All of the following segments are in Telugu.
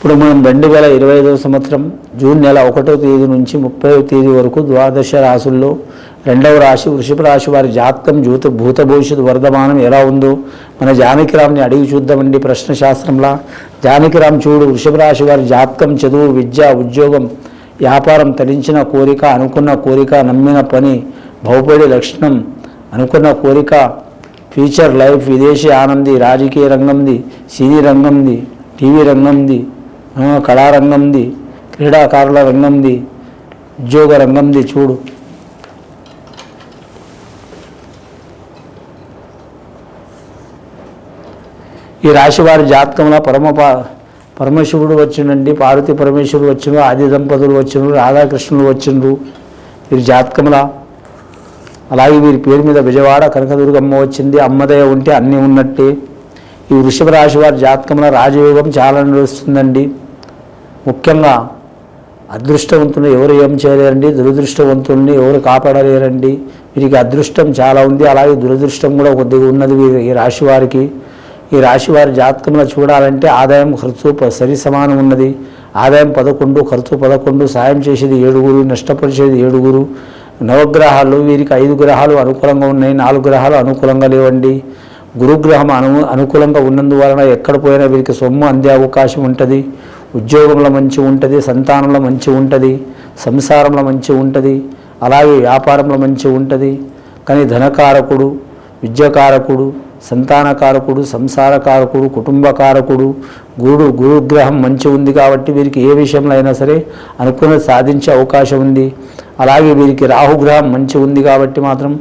ఇప్పుడు మనం రెండు వేల ఇరవై ఐదవ సంవత్సరం జూన్ నెల ఒకటో తేదీ నుంచి ముప్పై తేదీ వరకు ద్వాదశ రాశుల్లో రెండవ రాశి వృషభ రాశి వారి జాతకం జూత భూత భవిష్యత్తు వర్ధమానం ఎలా ఉందో మన జానకిరామ్ని అడిగి చూద్దామండి ప్రశ్న శాస్త్రంలా జానకిరామ్ చూడు వృషభ రాశి వారి జాతకం చదువు విద్య ఉద్యోగం వ్యాపారం తరించిన కోరిక అనుకున్న కోరిక నమ్మిన పని భౌపడి లక్షణం అనుకున్న కోరిక ఫ్యూచర్ లైఫ్ విదేశీ ఆనంది రాజకీయ రంగంది సినీ రంగంది టీవీ రంగంది కళారంగంది క్రీడాకారుల రంగంది ఉద్యోగ రంగంది చూడు. ఈ రాశివారి జాతకంలో పరమ పరమశివుడు వచ్చిండండి పార్వతీ పరమేశ్వరుడు వచ్చిండ్రు ఆది దంపతులు వచ్చిండ్రు రాధాకృష్ణులు వచ్చిండ్రు. వీరి జాతకంలో అలాగే వీరి పేరు మీద విజయవాడ కనకదుర్గమ్మ వచ్చింది అమ్మదయ ఉంటే అన్నీ ఉన్నట్టే. ఈ వృషభ రాశి వారి జాతకంలో రాజయోగం చాలా నడుస్తుందండి. ముఖ్యంగా అదృష్టవంతులు ఎవరు ఏం చేయలేరండి? దురదృష్టవంతుల్ని ఎవరు కాపాడలేరండి? వీరికి అదృష్టం చాలా ఉంది. అలాగే దురదృష్టం కూడా కొద్దిగా ఉన్నది వీరి ఈ రాశి వారికి. ఈ రాశి వారి జాతకంలో చూడాలంటే ఆదాయం ఖర్చు సరి సమానం ఉన్నది. ఆదాయం పదకొండు ఖర్చు పదకొండు సాయం చేసేది ఏడుగురు నష్టపరిచేది ఏడుగురు. నవగ్రహాలు వీరికి ఐదు గ్రహాలు అనుకూలంగా ఉన్నాయి. నాలుగు గ్రహాలు అనుకూలంగా లేవండి. గురుగ్రహం అను అనుకూలంగా ఉన్నందువలన ఎక్కడ పోయినా వీరికి సొమ్ము అందే అవకాశం ఉంటుంది. ఉద్యోగంలో మంచి ఉంటుంది సంతానంలో మంచి ఉంటుంది సంసారంలో మంచి ఉంటుంది అలాగే వ్యాపారంలో మంచి ఉంటుంది. కానీ ధనకారకుడు విద్యకారకుడు సంతానకారకుడు సంసారకారకుడు కుటుంబకారకుడు గురుడు గురుగ్రహం మంచి ఉంది కాబట్టి వీరికి ఏ విషయంలో అయినా సరే అనుకున్నది సాధించే అవకాశం ఉంది. అలాగే వీరికి రాహుగ్రహం మంచి ఉంది కాబట్టి మాత్రం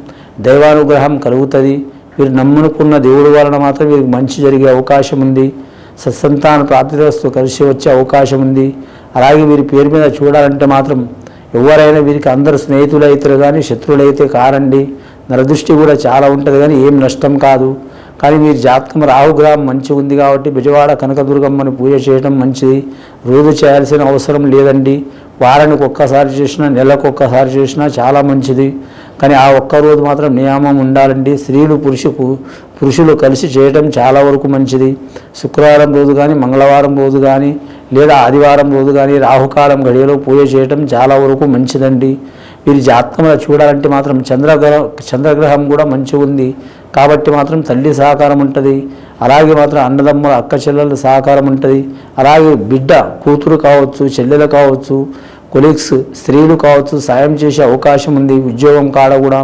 దైవానుగ్రహం కలుగుతుంది. వీరు నమ్మునుకున్న దేవుడి వలన మాత్రం వీరికి మంచి జరిగే అవకాశం ఉంది. సత్సంతాన ప్రాప్తిరస్తు కలిసి వచ్చే అవకాశం ఉంది. అలాగే వీరి పేరు మీద చూడాలంటే మాత్రం ఎవరైనా వీరికి అందరు స్నేహితులు అయితే కానీ శత్రువులు అయితే కారండి. నరదృష్టి కూడా చాలా ఉంటుంది కానీ ఏం నష్టం కాదు. కానీ మీరు జాతకం రాహుగ్రహం మంచిగా ఉంది కాబట్టి బిజవాడ కనకదుర్గమ్మని పూజ చేయడం మంచిది. రోజు చేయాల్సిన అవసరం లేదండి. వారానికి ఒక్కసారి చేసినా నెలకు ఒక్కసారి చేసినా చాలా మంచిది. కానీ ఆ ఒక్క రోజు మాత్రం నియామం ఉండాలండి. స్త్రీలు పురుషుకు పురుషులు కలిసి చేయటం చాలా వరకు మంచిది. శుక్రవారం రోజు కానీ మంగళవారం రోజు కానీ లేదా ఆదివారం రోజు కానీ రాహుకాలం గడియలో పూజ చేయటం చాలా వరకు మంచిదండి. వీరి జాతకంలో చూడాలంటే మాత్రం చంద్రగ్రహం చంద్రగ్రహం కూడా మంచిగా ఉంది. కాబట్టి మాత్రం తల్లి సహకారం ఉంటుంది. అలాగే మాత్రం అన్నదమ్ముల అక్క చెల్లెల సహకారం ఉంటుంది. అలాగే బిడ్డ కూతురు కావచ్చు చెల్లెలు కావచ్చు కొలీగ్స్ స్త్రీలు కావచ్చు సాయం చేసే అవకాశం ఉంది ఉద్యోగం కాడ కూడా.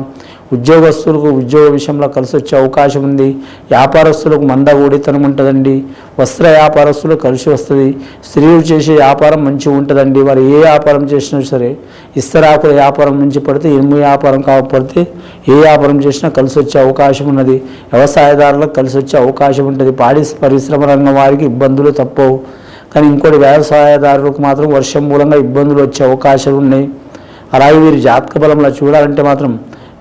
ఉద్యోగస్తులకు ఉద్యోగ విషయంలో కలిసి వచ్చే అవకాశం ఉంది. వ్యాపారస్తులకు మందగూడితనం ఉంటుందండి. వస్త్ర వ్యాపారస్తులు కలిసి వస్తుంది. స్త్రీలు చేసే వ్యాపారం మంచిగా ఉంటుందండి. వారు ఏ వ్యాపారం చేసినా సరే ఇస్తరాకుల వ్యాపారం నుంచి పడితే ఇనుము వ్యాపారం కాకపోతే ఏ వ్యాపారం చేసినా కలిసి వచ్చే అవకాశం ఉన్నది. వ్యవసాయదారులకు కలిసి వచ్చే అవకాశం ఉంటుంది. పాడి పరిశ్రమ రంగం వారికి ఇబ్బందులు తప్పవు. కానీ ఇంకోటి వ్యవసాయదారులకు మాత్రం వర్షం మూలంగా ఇబ్బందులు వచ్చే అవకాశాలు ఉన్నాయి. అలాగే వీరి జాతక బలంలో చూడాలంటే మాత్రం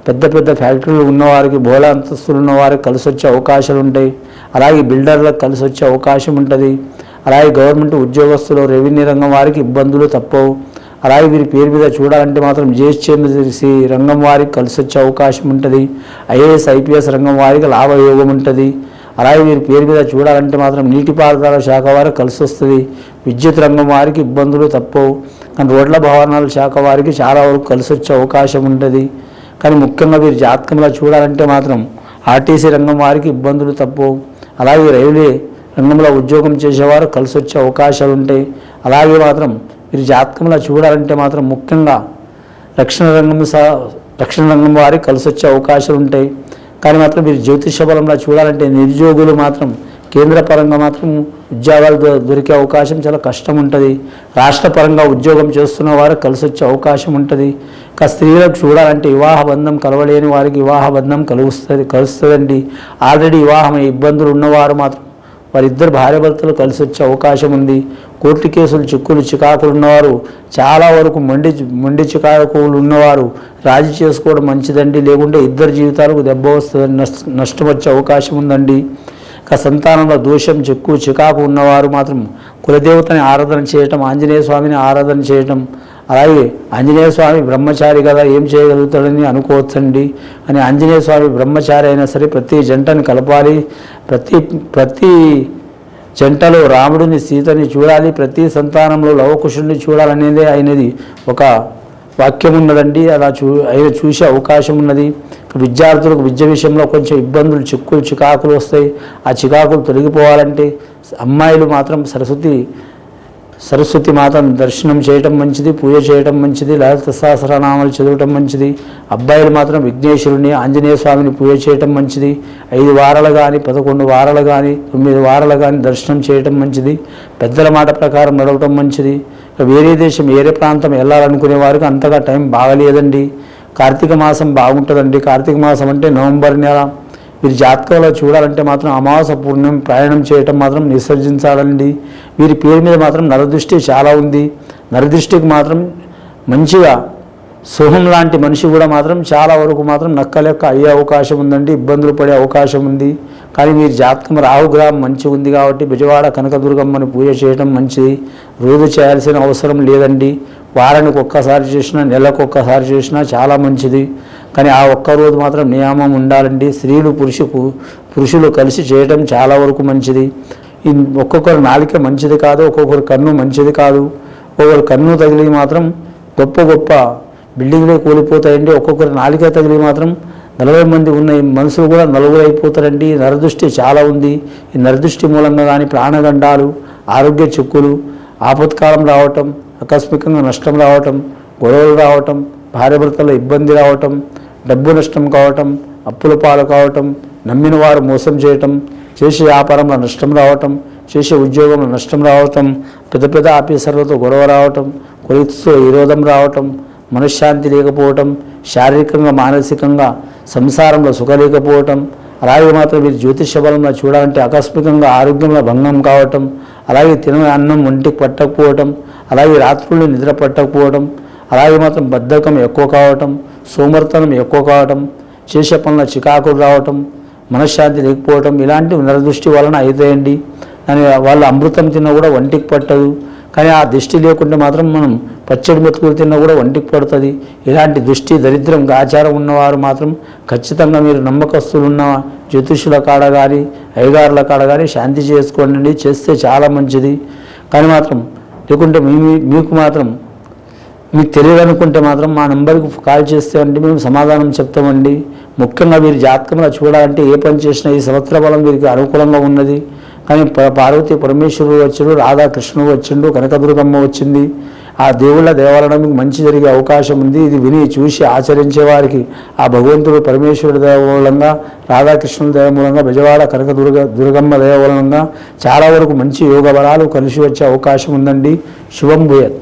పెద్ద పెద్ద ఫ్యాక్టరీలు ఉన్నవారికి బోల అంతస్తులు ఉన్నవారికి కలిసి వచ్చే అవకాశాలు ఉంటాయి. అలాగే బిల్డర్లకు కలిసి వచ్చే అవకాశం ఉంటుంది. అలాగే గవర్నమెంట్ ఉద్యోగస్తులు రెవెన్యూ రంగం వారికి ఇబ్బందులు తప్పవు. అలాగే వీరి పేరు మీద చూడాలంటే మాత్రం జిహెచ్ఎంసి రంగం వారికి కలిసి వచ్చే అవకాశం ఉంటుంది. ఐఏఎస్ ఐపీఎస్ రంగం వారికి లాభయోగం ఉంటుంది. అలాగే వీరి పేరు మీద చూడాలంటే మాత్రం నీటిపారుదల శాఖ వారు కలిసి వస్తుంది. విద్యుత్ రంగం వారికి ఇబ్బందులు తప్పవు. కానీ రోడ్ల భవనాల శాఖ వారికి చాలా వరకు కలిసి వచ్చే అవకాశం ఉంటుంది. కానీ ముఖ్యంగా వీరి జాతకంలో చూడాలంటే మాత్రం ఆర్టీసీ రంగం వారికి ఇబ్బందులు తప్పవు. అలాగే రైల్వే రంగంలో ఉద్యోగం చేసేవారు కలిసి వచ్చే అవకాశాలు ఉంటాయి. అలాగే మాత్రం వీరి జాతకంలో చూడాలంటే మాత్రం ముఖ్యంగా రక్షణ రంగం సా రక్షణ రంగం వారికి కలిసి వచ్చే అవకాశాలు ఉంటాయి. కానీ మాత్రం మీరు జ్యోతిష బలంలో చూడాలంటే నిరుద్యోగులు మాత్రం కేంద్ర పరంగా మాత్రం ఉద్యోగాలు దొరికే అవకాశం చాలా కష్టం ఉంటుంది రాష్ట్ర పరంగా ఉద్యోగం చేస్తున్న వారు కలిసి వచ్చే అవకాశం ఉంటుంది. ఇక స్త్రీలకు చూడాలంటే వివాహ బంధం కలవలేని వారికి వివాహ బంధం కలుస్తుంది కలుస్తుందండి. ఆల్రెడీ వివాహం ఇబ్బందులు ఉన్నవారు మాత్రం వారిద్దరు భార్యాభర్తలు కలిసి వచ్చే అవకాశం ఉంది కోర్టు కేసులు చిక్కులు చికాకులు ఉన్నవారు చాలా వరకు మొండి మొండి చికాకులు ఉన్నవారు రాజీ చేసుకోవడం మంచిదండి. లేకుంటే ఇద్దరు జీవితాలకు దెబ్బ వస్తుందని నష్ట నష్టం వచ్చే అవకాశం ఉందండి. ఇక సంతానంలో దోషం చిక్కు చికాకు ఉన్నవారు మాత్రం కులదేవతని ఆరాధన చేయటం ఆంజనేయ స్వామిని ఆరాధన చేయటం అలాగే ఆంజనేయ స్వామి బ్రహ్మచారి కదా ఏం చేయగలుగుతాడని అనుకోవచ్చండి. అని ఆంజనేయ స్వామి బ్రహ్మచారి అయినా సరే ప్రతి జంటని కలపాలి. ప్రతి ప్రతి జంటలో రాముడిని సీతని చూడాలి ప్రతి సంతానంలో లవకుశుడిని చూడాలనేదే ఆయనది ఒక వాక్యం ఉన్నదండి అలా చూ ఆయన చూసే అవకాశం ఉన్నది విద్యార్థులకు విద్య విషయంలో కొంచెం ఇబ్బందులు చిక్కులు చికాకులు వస్తాయి. ఆ చికాకులు తొలగిపోవాలంటే అమ్మాయిలు మాత్రం సరస్వతి సరస్వతి మాతను దర్శనం చేయటం మంచిది పూజ చేయటం మంచిది లలిత సహస్రనామాలు చదవటం మంచిది అబ్బాయిలు మాత్రం విఘ్నేశ్వరుని ఆంజనేయ స్వామిని పూజ చేయటం మంచిది ఐదు వారాలు కానీ పదకొండు వారాలు కానీ తొమ్మిది వారాలు కానీ దర్శనం చేయటం మంచిది పెద్దల మాట ప్రకారం నడవటం మంచిది. వేరే దేశం వేరే ప్రాంతం వెళ్ళాలనుకునే వారికి అంతగా టైం బాగలేదండి. కార్తీక మాసం బాగుంటుందండి. కార్తీక మాసం అంటే నవంబర్ నెల. వీరి జాతకంలో చూడాలంటే మాత్రం అమావాస పూర్ణం ప్రయాణం చేయటం మాత్రం నిసర్జించాలండి. వీరి పేరు మీద మాత్రం నరదృష్టి చాలా ఉంది. నరదృష్టికి మాత్రం మంచిగా సోహం లాంటి మనిషి కూడా మాత్రం చాలా వరకు మాత్రం నక్కలెక్క అయ్యే అవకాశం ఉందండి. ఇబ్బందులు పడే అవకాశం ఉంది. కానీ మీరు జాతకం రాహుగ్రహం మంచిగా ఉంది కాబట్టి బిజవాడ కనకదుర్గమ్మని పూజ చేయడం మంచిది. రోజు చేయాల్సిన అవసరం లేదండి. వారానికి ఒక్కసారి చేసినా నెలకు ఒక్కసారి చేసినా చాలా మంచిది. కానీ ఆ ఒక్క రోజు మాత్రం నియామం ఉండాలండి. స్త్రీలు పురుషుకు పురుషులు కలిసి చేయటం చాలా వరకు మంచిది. ఈ ఒక్కొక్కరు నాలిక మంచిది కాదు ఒక్కొక్కరు కన్ను మంచిది కాదు. ఒక్కొక్కరు కన్ను తగిలి మాత్రం గొప్ప గొప్ప బిల్డింగ్లే కూలిపోతాయండి. ఒక్కొక్కరు నాలిక తగిలి మాత్రం నలభై మంది ఉన్న ఈ మనుషులు కూడా నలుగురు అయిపోతారండి నరదృష్టి చాలా ఉంది. ఈ నరదృష్టి మూలంగా కానీ ప్రాణదండాలు ఆరోగ్య చిక్కులు ఆపత్కాలం రావటం ఆకస్మికంగా నష్టం రావటం గొడవలు రావటం భార్యభర్తల ఇబ్బంది రావటం డబ్బు నష్టం కావటం అప్పుల పాలు కావటం నమ్మిన వారు మోసం చేయటం చేసే వ్యాపారంలో నష్టం రావటం చేసే ఉద్యోగంలో నష్టం రావటం పెద్ద పెద్ద ఆఫీసర్లతో గొడవ రావటం కొలిక్స్తో విరోధం రావటం మనశ్శాంతి లేకపోవటం శారీరకంగా మానసికంగా సంసారంలో సుఖ లేకపోవటం అలాగే మాత్రం మీరు జ్యోతిష బలంలో చూడాలంటే ఆకస్మికంగా ఆరోగ్యంలో భంగం కావటం అలాగే తిన అన్నం ఒంటికి పట్టకపోవటం అలాగే రాత్రుల్లో నిద్ర పట్టకపోవడం అలాగే మాత్రం బద్ధకం ఎక్కువ కావటం సోమర్తనం ఎక్కువ కావటం చేసే పనుల చికాకులు రావటం మనశ్శాంతి లేకపోవటం ఇలాంటి నరదృష్టి వలన అవుతాయండి అని వాళ్ళు అమృతం తిన్నా కూడా ఒంటికి పట్టదు. కానీ ఆ దృష్టి లేకుంటే మాత్రం మనం పచ్చడి మెతుకులు తిన్నా కూడా ఒంటికి పడుతుంది. ఇలాంటి దృష్టి దరిద్రం ఆచారం ఉన్నవారు మాత్రం ఖచ్చితంగా మీరు నమ్మకస్తులు ఉన్న జ్యోతిషుల కాడ కానీ అయ్యగారుల కాడ కానీ శాంతి చేసుకోండి. చేస్తే చాలా మంచిది. కానీ మాత్రం లేకుంటే మీ మీకు మాత్రం మీకు తెలియదు అనుకుంటే మాత్రం మా నెంబర్కి కాల్ చేస్తే అంటే మేము సమాధానం చెప్తామండి. ముఖ్యంగా మీరు జాతకంలో చూడాలంటే ఏ పని చేసినా ఈ సంవత్సర బలం వీరికి అనుకూలంగా ఉన్నది. కానీ ప- పార్వతి పరమేశ్వరుడు వచ్చాడు రాధాకృష్ణుడు వచ్చిండు కనకదుర్గమ్మ వచ్చింది. ఆ దేవుళ్ళ దేవాలయం మీకు మంచి జరిగే అవకాశం ఉంది. ఇది విని చూసి ఆచరించే వారికి ఆ భగవంతుడు పరమేశ్వరుడు దేవమూలంగా రాధాకృష్ణుల దేవమూలంగా బెజవాడ కనకదుర్గ దుర్గమ్మ దేవమూలంగా చాలా వరకు మంచి యోగ బలాలు కలిసి వచ్చే అవకాశం ఉందండి. శుభం భూయత్.